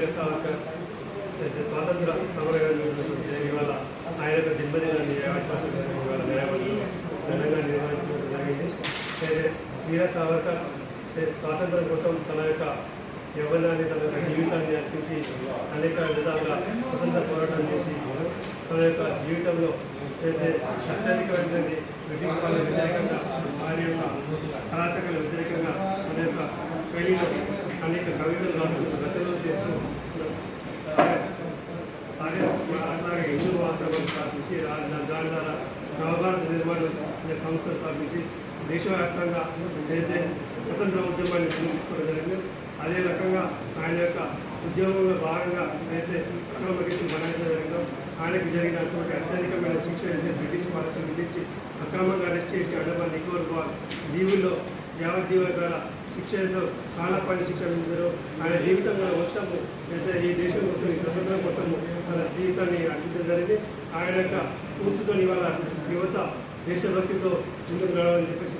విగ్రహాల స్వాతంత్ర సమరగాన్ని ఇవాళ ఆయన యొక్క దిగ్బదిలాన్ని అవకాశం ఇవాళ నిర్వహించడం జరిగింది. వీర సావర్కర్ స్వాతంత్రం కోసం తన యొక్క యవ్వనాన్ని తన యొక్క జీవితాన్ని అర్పించి అనేక విధాలుగా స్వతంత్ర పోరాటం చేసి తన యొక్క జీవితంలో అయితే అత్యధికమైనది బ్రిటిష్ వాళ్ళ వ్యతిరేకంగా వారి యొక్క అరాచకుల వ్యతిరేకంగా తన యొక్క శైలిలో అనేక కవితలు రాసుకుంటున్నారు నవభారత నిర్మాణం అనే సంస్థను స్థాపించి దేశవ్యాప్తంగా ఏదైతే స్వతంత్ర ఉద్యమాన్ని తీసుకోవడం జరిగింది అదే రకంగా ఆయన యొక్క ఉద్యమంలో భాగంగా అయితే అక్రమకి మరణించడం జరిగిందో ఆయనకు జరిగినటువంటి అత్యధికమైన శిక్ష అయితే బ్రిటిష్ పాలకులు విధించి అక్రమంగా అరెస్ట్ చేసి అండమాన్ బాల్ దీవుల్లో యావజ్జీవకాల శిక్ష ఏదో కాలపాటి శిక్ష విధించారు. ఆయన జీవితంలో మొత్తము అయితే ఈ దేశం కోసం ఈ స్వతంత్రం కోసం తన జీవితాన్ని అంకించడం జరిగింది. ఆయన యొక్క స్ఫూర్తితో ఇవాళ యువత దేశభక్తితో ముందుకు రావాలని చెప్పేసి